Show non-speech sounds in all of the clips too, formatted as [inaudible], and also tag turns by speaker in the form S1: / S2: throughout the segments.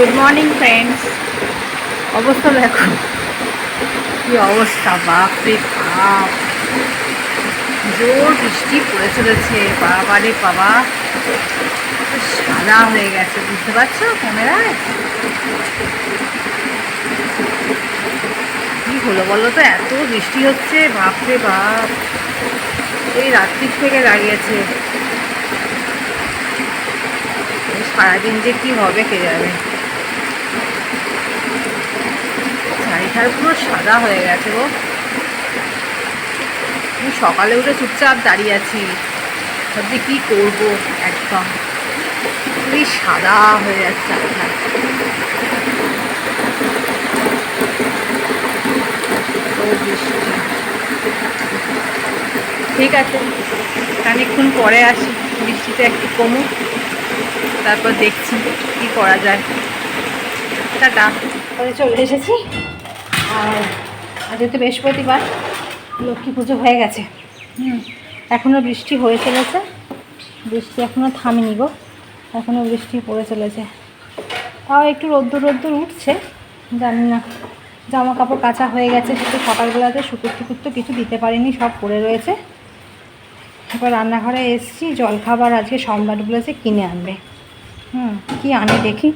S1: Good morning friends অবস্থা দেখো। কি অবস্থা বাপ রে বাপ। জোর বৃষ্টি পড়ে চলেছে বাবা। রে বাবা সাদা হয়ে গেছে, বুঝতে পারছ ক্যামেরায়? কি হলো বলো তো, এত বৃষ্টি হচ্ছে বাপ রে বাপ। এই রাত্রির থেকে দাঁড়িয়েছে। সারাদিন যে কি হবে কে যাবে চারিধার পুরো সাদা হয়ে গেছে গো। আমি সকালে উঠে চুপচাপ দাঁড়িয়ে আছি। ভাবছি কি করব একদম। খুবই সাদা হয়ে যাচ্ছে আপনার ঠিক আছে, খানিকক্ষণ পরে আসি। বৃষ্টিটা একটু কমুক, তারপর দেখছি কি করা যায়। টাটা। চলে এসেছি। আর আজ তো বৃহস্পতিবার, লক্ষ্মী পুজো হয়ে গেছে। হুম এখনও বৃষ্টি হয়ে চলেছে। বৃষ্টি এখনও থামেনি গো এখনও বৃষ্টি পড়ে চলেছে। তাও একটু রোদ্দুর রোদ্দুর উঠছে, জানি না। জামা কাপড় কাঁচা হয়ে গেছে সেটা সকালবেলাতে শুকুর টুকুর তো কিছু দিতে পারিনি, সব পড়ে রয়েছে। এবার রান্নাঘরে এসেছি, জলখাবার আজকে সোমবার বলেছে কিনে আনবে। হুম, কি আনে দেখি।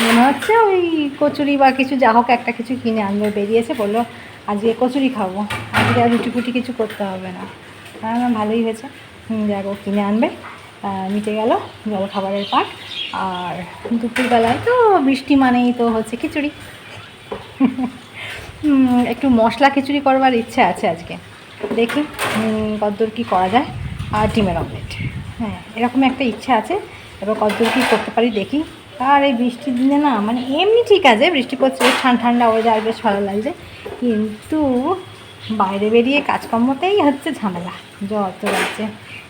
S1: মনে হচ্ছে ওই কচুরি বা কিছু যা হোক একটা কিছু কিনে আনবে বেরিয়েছে বলল আজকে কচুরি খাব। আজকে আর রুটি ফুটি কিছু করতে হবে না। হ্যাঁ ভালোই হয়েছে। হুম দেখো কিনে আনবে। মিটে গেল জল খাবারের পাট। আর দুপুরবেলায় তো বৃষ্টি মানেই তো হচ্ছে খিচুড়ি। [laughs] একটু মশলা খিচুড়ি করবার ইচ্ছা আছে আজকে। দেখি উম, কতদূর কী করা যায়। আর ডিমের অমলেট হ্যাঁ এরকম একটা ইচ্ছা আছে। এবার কতদূর কী করতে পারি দেখি। আর এই বৃষ্টির দিনে না মানে এমনি ঠিক আছে বৃষ্টি পড়ছে বেশ ঠান্ডা ঠান্ডা ওয়েদার বেশ ভালো লাগছে, কিন্তু বাইরে বেরিয়ে কাজকর্মতেই হচ্ছে ঝামেলা, জ্বর তো যাচ্ছে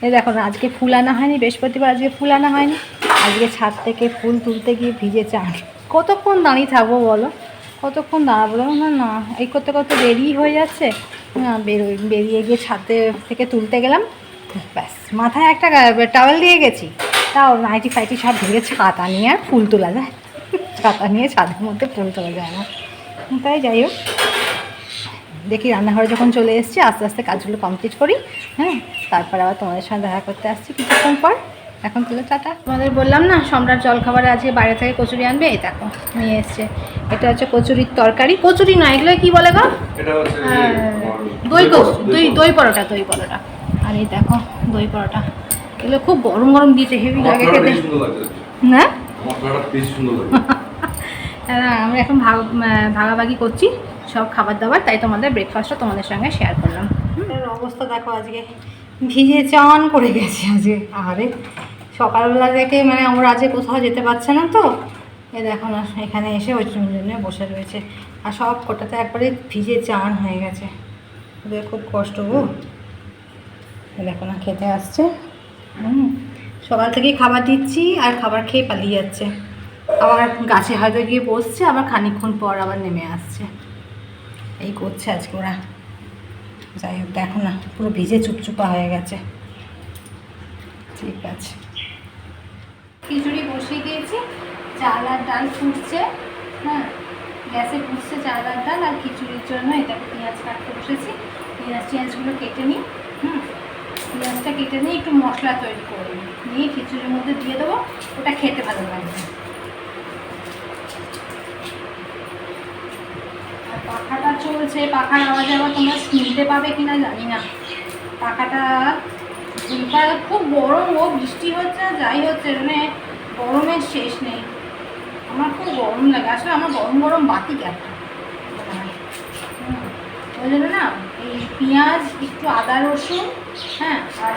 S1: এই দেখো, আজকে ফুল আনা হয়নি, বৃহস্পতিবার আজকে ফুল আনা হয়নি, আজকে ছাদ থেকে ফুল তুলতে গিয়ে ভিজে চান কতক্ষণ দাঁড়িয়ে থাকব বলো? কতক্ষণ দাঁড়াবো? না না, এই করতে করতে দেরি হয়ে যাচ্ছে। না বেরোই বেরিয়ে গিয়ে ছাদে থেকে তুলতে গেলাম, ব্যাস, মাথায় একটা টাওয়েল দিয়ে গেছি। তাও নাইটি ফাইটি সব ভেঙে ছাতা নিয়ে আর ফুল তোলা যায়। ছাতা নিয়ে ছাদের মধ্যে ফুল তোলা যায় না। তাই যাই হোক দেখি রান্নাঘরে যখন চলে এসেছি আস্তে আস্তে কাজগুলো কমপ্লিট করি হ্যাঁ? তারপর আবার তোমাদের সঙ্গে দেখা করতে আসছি কিছুক্ষণ পর। এখন তুলে টাটা। তোমাদের বললাম না সম্রাট জলখাবারে আজকে বাইরে থেকে কচুরি আনবে এই দেখো নিয়ে এসছে। এটা হচ্ছে কচুরির তরকারি। কচুরি নয় এগুলো কি বলে গো? হ্যাঁ, দই কচুরি দই দই পরোটা দই পরোটা। আর এই দেখো দই পরোটা। এগুলো খুব গরম গরম দিয়েছে হেভি লাগে খেতে। না
S2: লাগছে। [laughs]
S1: হ্যাঁ, আমরা এখন ভাগ ভাগাভাগি করছি সব খাবার দাবার তাই তোমাদের ব্রেকফাস্টটা তোমাদের সঙ্গে শেয়ার করলাম। অবস্থা দেখো আজকে। ভিজে চান করে গেছে আজকে। আরে সকালবেলা থেকে মানে আমরা আজকে কোথাও যেতে পারছে না তো। এ দেখো না এখানে এসে ওই জন্য বসে রয়েছে। আর সব কটাতে একবারে ভিজে চান হয়ে গেছে। ওদের খুব কষ্ট গো। এ দেখো না খেতে আসছে। হুম, সকাল থেকেই খাবার দিচ্ছি আর খাবার খেয়ে পালিয়ে যাচ্ছে। আবার গাছে হয়তো গিয়ে বসছে, আবার খানিকক্ষণ পর আবার নেমে আসছে। এই করছে আজকে ওরা। যাই হোক, দেখো না, পুরো ভিজে চুপচুপা হয়ে গেছে। ঠিক আছে। খিচুড়ি বসিয়ে দিয়েছি, চাল আর ডাল ফুটছে হ্যাঁ। গ্যাসে ফুটছে চাল আর ডাল আর খিচুড়ির জন্য এটাকে পেঁয়াজ কাটতে বসেছি। পেঁয়াজ টিয়াজগুলো কেটে নিই, হুম। পেঁয়াজটা কেটে নিয়ে একটু মশলা তৈরি করে নিয়ে খিচুড়ির মধ্যে দিয়ে দেবো, ওটা খেতে ভালো লাগবে আর পাখাটা চলছে, পাখার আওয়াজে আবার তোমরা শুনতে পাবে কিনা জানি না। পাখাটা খুব গরম ও বৃষ্টি হচ্ছে, যাই হচ্ছে মানে গরমের শেষ নেই। আমার খুব গরম লাগে, আসলে আমার গরম গরম বাতি কেন? ওই জন্য না, এই পেঁয়াজ, একটু আদা রসুন হ্যাঁ আর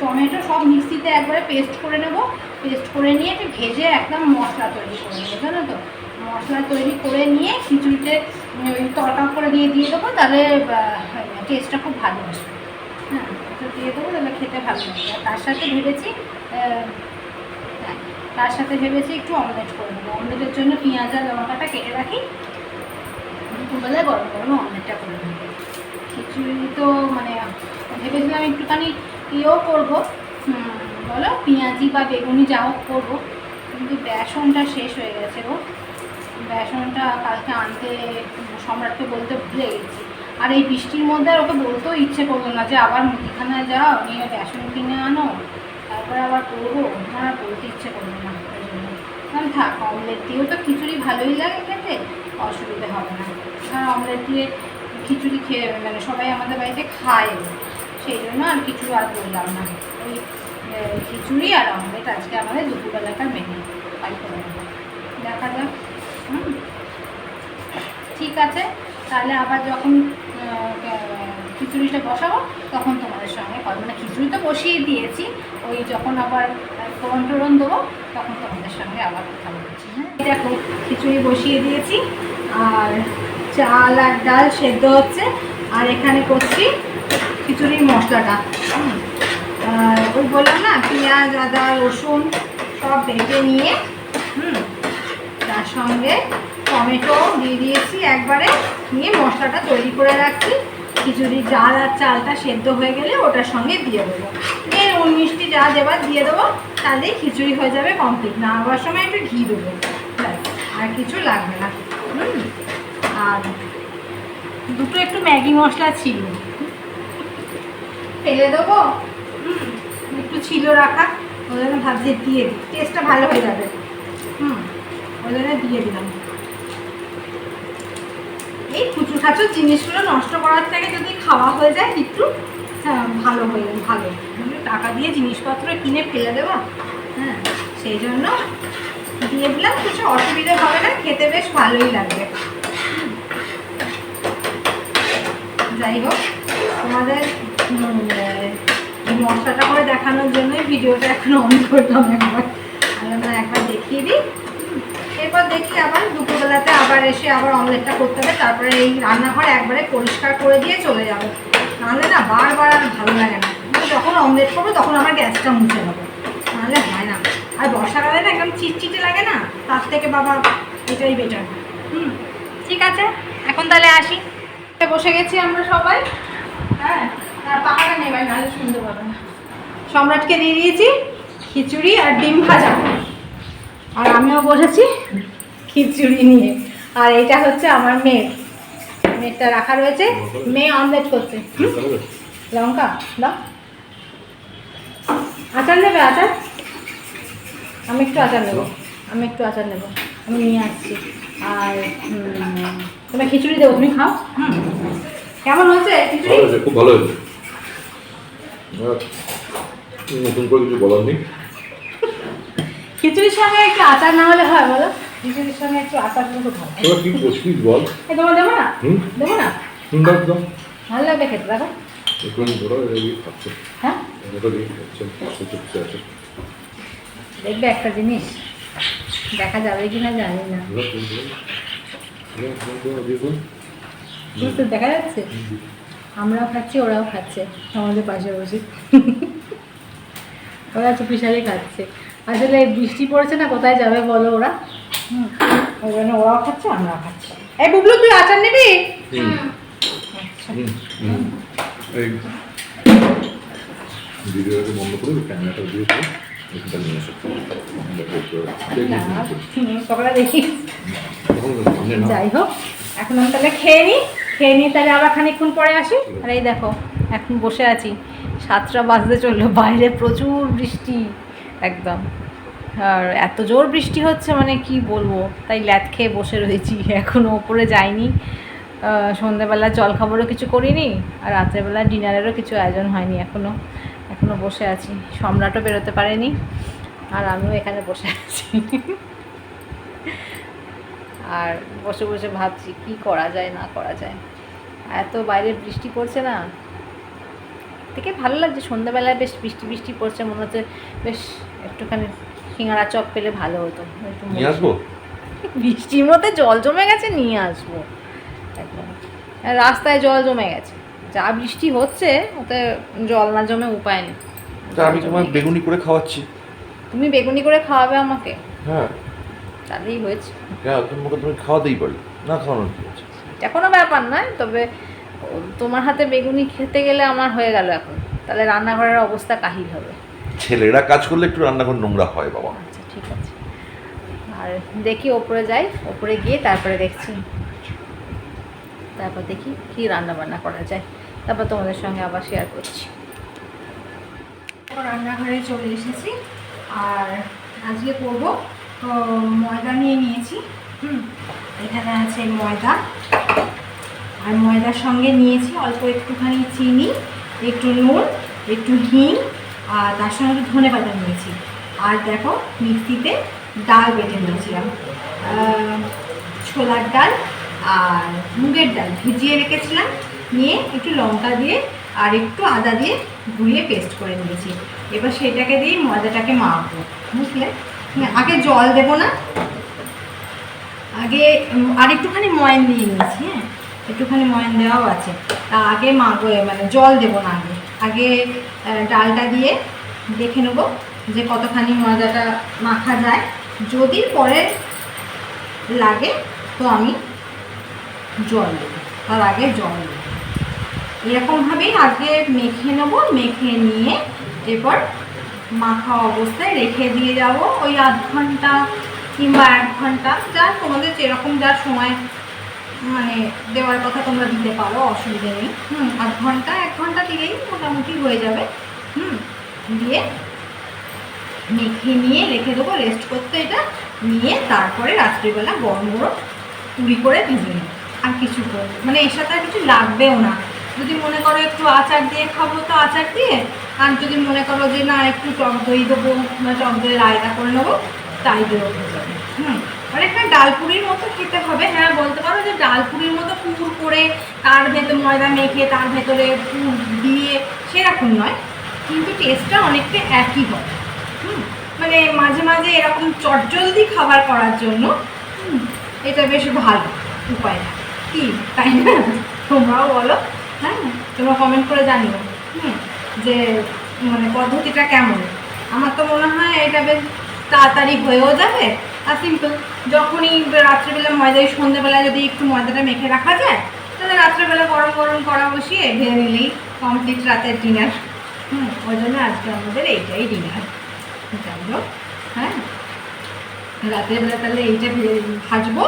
S1: টমেটো সব মিক্সিতে একবারে পেস্ট করে নেব। পেস্ট করে নিয়ে একটু ভেজে একদম মশলা তৈরি করে নেব জানো তো? মশলা তৈরি করে নিয়ে খিচুড়িতে ওই তরকা করে দিয়ে দিয়ে দেবো তাহলে টেস্টটা খুব ভালো আসবে। হ্যাঁ তো দিয়ে দেবো তাহলে খেতে ভালো লাগবে। তার সাথে ভেবেছি হ্যাঁ, তার সাথে ভেবেছি একটু অমলেট করে দেবো অমলেটের জন্য পেঁয়াজ আর লঙ্কাটা কেটে রাখি। দুপুরবেলায় গরম গরম অমলেটটা করে দেবো খিচুড়ি তো মানে ভেবেছিলাম একটুখানি ইয়েও করব। বলো, পেঁয়াজি বা বেগুনি যা হোক করব। কিন্তু বেসনটা শেষ হয়ে গেছে গো। বেসনটা কালকে আনতে সম্রাটকে বলতে ভুলে গেছি। আর এই বৃষ্টির মধ্যে আর ওকে বলতেও ইচ্ছে করল না যে আবার মুদিখানায় যাও, নিয়ে বেসন কিনে আনো। তারপরে আবার করব, আমার আর বলতে ইচ্ছে করল না। জন্য। থাক অমলেট দিয়েও তো খিচুড়ি ভালোই লাগে খেতে, অসুবিধা হবে না। আর অমলেট দিয়ে খিচুড়ি খেয়ে মানে সবাই আমাদের বাড়িতে খায়। সেই জন্য আর কিছু আর বললাম না। ওই খিচুড়ি আর অমলেট আজকে আমাদের দুপুরবেলাকার মেনু তাই করে দেখা যাক। ঠিক আছে। তাহলে আবার যখন খিচুড়িটা বসাবো, তখন তোমাদের সঙ্গে কথা মানে খিচুড়ি তো বসিয়ে দিয়েছি। ওই যখন আবার ফোড়ন টোড়ন দেবো, তখন তোমাদের সঙ্গে আবার কথা বলছি। হ্যাঁ দেখো, খিচুড়ি বসিয়ে দিয়েছি। আর চাল আর ডাল সেদ্ধ হচ্ছে। আর এখানে করছি খিচুড়ির মশলাটা। ওই বললাম না, পেঁয়াজ, আদা, রসুন সব বেটে নিয়ে, হুম, তার সঙ্গে টমেটো দিয়ে দিয়েছি একবারে। নিয়ে মশলাটা তৈরি করে রাখছি। খিচুড়ির ডাল আর চালটা সেদ্ধ হয়ে গেলে ওটার সঙ্গে দিয়ে দেবো। দিয়ে নুন, মিষ্টি যা দেবার দিয়ে দেবো, তাহলেই খিচুড়ি হয়ে যাবে কমপ্লিট না হওয়ার সময় একটু ঘি দেবো। আর কিছু লাগবে না। আর দুটো একটু ম্যাগি মশলা ছিল। ফেলে দেবো? হুম, একটু ছিল রাখা ওই জন্য ভাবছি দিয়ে দিই। টেস্টটা ভালো হয়ে যাবে। হুম ওই জন্য দিয়ে দিলাম। এই কুচু খাচুর জিনিসগুলো নষ্ট করার থেকে যদি খাওয়া হয়ে যায় একটু হ্যাঁ ভালো হয়ে ভালো। টাকা দিয়ে জিনিসপত্র কিনে ফেলে দেবো। হ্যাঁ সেই জন্য দিয়ে দিলাম। কিছু অসুবিধা হবে না খেতে বেশ ভালোই লাগবে হুম। যাই হোক, তোমাদের মশলাটা করে দেখানোর জন্যই ভিডিওটা এখন অন করলাম একবার। আমি আমরা একবার দেখিয়ে দিই। এরপর দেখি আবার দুপুরবেলাতে আবার এসে আবার অমলেটটা করতে হবে, তারপরে এই রান্নাঘর একবারে পরিষ্কার করে দিয়ে চলে যাব। নাহলে না বারবার আর ভালো লাগে না। যখন অমলেট করব, তখন আমার গ্যাসটা মুছে নেব। নাহলে হয় না। আর বর্ষাকালে না একদম চিটচিটে লাগে না? তার থেকে বাবা, এটাই বেটার হুম, ঠিক আছে? এখন তাহলে আসি। বসে গেছি আমরা সবাই। হ্যাঁ পাখাটা নেবেন নাহলে শুনতে পাবে না। সম্রাটকে দিয়ে দিয়েছি খিচুড়ি আর ডিম ভাজা। আর আমিও বসেছি খিচুড়ি নিয়ে। আর এটা হচ্ছে আমার মেয়ে। মেয়েটা রাখা রয়েছে। মেয়ে অমলেট করছে। লঙ্কা দাও। আচার নেবে, আচার? আমি একটু আচার নেব। আমি একটু আচার নেব। আমি নিয়ে আসছি। আর তোমার খিচুড়ি দেবো। তুমি খাও। হুম। কেমন হয়েছে খিচুড়ি?
S2: খুব ভালো হয়েছে। নতুন করে কিছু বলার নেই।
S1: খিচুড়ির সঙ্গে একটু আচার না হলে হয় বলো। খিচুড়ির সঙ্গে একটু আচার হলে ভালো।
S2: এবার কি বসবি বল।
S1: এ তোমার দেবো না? দেবো না?
S2: হুম দাও দাও
S1: ভালো লাগবে খেতে দেখো।
S2: একটু ধরো এই খাচ্ছে।
S1: হ্যাঁ?
S2: এটা দিয়ে খাচ্ছে
S1: দেখবে একটা জিনিস। দেখা যাবে কি না জানি না। বুঝতে দেখা যাচ্ছে? আমরাও খাচ্ছি ওরাও খাচ্ছে আমাদের পাশে বসে। ওরা চুপি সারে খাচ্ছে। আসলে বৃষ্টি পড়েছে না কোথায় যাবে বলো ওরা? হুম ওই জন্য ওরাও খাচ্ছে আমরাও খাচ্ছি। এই বুবলু তুই আচার নিবি? আচ্ছা।
S2: ভিডিওটাকে বন্ধ করে ক্যামেরাটা দিয়ে নিয়ে
S1: যাই হোক এখন আমি তাহলে খেয়ে নিই। খেয়ে নিই তাহলে আবার খানিকক্ষণ পরে আসি। আর এই দেখো, এখন বসে আছি। সাতটা বাজতে চলল, বাইরে প্রচুর বৃষ্টি, একদম। আর এত জোর বৃষ্টি হচ্ছে মানে কি বলব? তাই ল্যাদ খেয়ে বসে রয়েছি এখনও ওপরে যাইনি। সন্ধ্যেবেলা জল খাবারও কিছু করিনি, আর রাত্রেবেলা ডিনারেরও কিছু আয়োজন হয়নি এখনও এখনও বসে আছি। সম্রাটও বেরোতে পারেনি আর আমিও এখানে বসে আছি। আর বসে বসে ভাবছি কি করা যায় না করা যায়। এত বাইরে বৃষ্টি পড়ছে না। থেকে ভালো লাগছে সন্ধ্যাবেলায় বেশ বৃষ্টি বৃষ্টি পড়ছে মনে হচ্ছে বেশ একটুখানি সিঙ্গারা চপ পেলে ভালো হতো। একটু
S2: নিয়ে আসব?
S1: বৃষ্টির মধ্যে জল জমে গেছে নিয়ে আসব। একদম। রাস্তায় জল জমে গেছে। যা বৃষ্টি হচ্ছে ওতে জল না জমে উপায় নেই।
S3: তা আমি তোমায় বেগুনি করে খাওয়াচ্ছি।
S1: তুমি বেগুনি করে খাওয়াবে আমাকে?
S3: হ্যাঁ।
S1: তাহলেই হয়েছে।
S3: হ্যাঁ তোমাকে তুমি খাওয়াতেই পারি না খাওয়ানোর কি আছে?
S1: এটা কোনো ব্যাপার নয় তবে তোমার হাতে বেগুনি খেতে গেলে আমার হয়ে গেল এখন। তাহলে রান্নাঘরের অবস্থা কাহিল হবে।
S3: ছেলেরা কাজ করলে একটু রান্নাঘর নোংরা হয় বাবা।
S1: আচ্ছা ঠিক আছে। আর দেখি ওপরে যাই ওপরে গিয়ে তারপরে দেখছি। তারপর দেখি কি রান্না বান্না করা যায়। তারপর তোমাদের সঙ্গে আবার শেয়ার করছি। রান্নাঘরে চলে এসেছি, আর আজকে করব ময়দা নিয়ে নিয়েছি, হুম, এখানে আছে ময়দা। আর ময়দার সঙ্গে নিয়েছি অল্প একটুখানি চিনি, একটু নুন, একটু হিং আর তার সঙ্গে একটু ধনে পাতা নিয়েছি। আর দেখো, মিক্সিতে ডাল বেটে নিয়েছিলাম। ছোলার ডাল আর মুগের ডাল ভিজিয়ে রেখেছিলাম। নিয়ে একটু লঙ্কা দিয়ে আর একটু আদা দিয়ে ঘুরিয়ে পেস্ট করে নিয়েছি। এবার সেটাকে দিয়ে ময়দাটাকে মাখবো বুঝলে? হ্যাঁ, আগে জল দেবো না। আগে আর একটুখানি ময়ান দিয়ে নিয়েছি হ্যাঁ? একটুখানি ময়ান দেওয়াও আছে। তা আগে মাখবো মানে জল দেবো না আগে। আগে ডালটা দিয়ে দেখে নেব যে কতখানি ময়দাটা মাখা যায়। যদি পরে লাগে তো আমি জল দেবো। তার আগে জল এরকমভাবেই আগে মেখে নেব, মেখে নিয়ে এরপর মাখা অবস্থায় রেখে দিয়ে যাব। ওই আধ ঘণ্টা কিংবা এক ঘণ্টা, যা তোমাদের যেরকম যা সময় মানে দেওয়ার কথা তোমরা দিতে পারো, অসুবিধে নেই। হুম, আধ ঘণ্টা, এক ঘণ্টা দিলেই মোটামুটি হয়ে যাবে। হুম, দিয়ে মেখে নিয়ে রেখে দেবো রেস্ট করতে এটা, নিয়ে তারপরে রাত্রিবেলা গরম গরম পুরি করে ভেজে নেব। আর কিছু করব মানে এর সাথে আর কিছু লাগবেও না। যদি মনে করো একটু আচার দিয়ে খাব তো আচার দিয়ে, আর যদি মনে করো যে না, একটু টক দই দেবো, বা টক দই রায়তা করে নেব, তাই দেবো হুম, অনেকটা ডালপুরির মতো খেতে হবে। হ্যাঁ বলতে পারো যে ডালপুরির মতো পুর করে তার ভেতর ময়দা মেখে, তার ভেতরে পুর দিয়ে সেরকম নয়, কিন্তু টেস্টটা অনেকটা একই হয়। হুম মানে মাঝে মাঝে এরকম চটজলদি খাবার করার জন্য এটা বেশ ভালো উপায়। কি? তাই না? তোমরাও বলো। হ্যাঁ তোমরা কমেন্ট করে জানিও, হুম, যে মানে পদ্ধতিটা কেমন? আমার তো মনে হয় এটা বেশ তাড়াতাড়ি হয়েও যাবে আর সিম্পল যখনই রাত্রেবেলা ময়দা সন্ধ্যেবেলা যদি একটু ময়দাটা মেখে রাখা যায়, তাহলে রাত্রেবেলা গরম গরম করা বসিয়ে ভেজে নিলেই কমপ্লিট রাতের ডিনার হুম, ওই জন্য আজকে আমাদের এইটাই ডিনার হোক হ্যাঁ রাতের বেলা তাহলে এইটা ভেজে ভাজবো,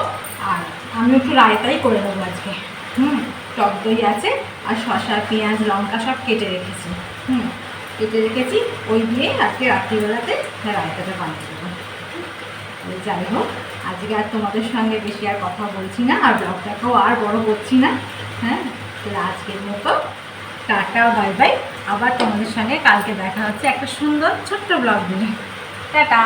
S1: আর আমি একটু রায়তাই করে নেব আজকে। হুম। টক দই আছে আর শসা, পেঁয়াজ, লঙ্কা সব কেটে রেখেছি। হুম, কেটে রেখেছি। ওই দিয়ে আজকে রাত্রিবেলাতে রায়তাটা বানিয়ে দেবো। যাই হোক, আজকে আর তোমাদের সঙ্গে বেশি আর কথা বলছি না, আর ব্লগটাকেও আর বড় করছি না। হ্যাঁ তাহলে আজকের মতো টাটা, বাই বাই। আবার তোমাদের সঙ্গে কালকে দেখা হচ্ছে একটা সুন্দর ছোট্ট ব্লগ নিয়ে। টাটা!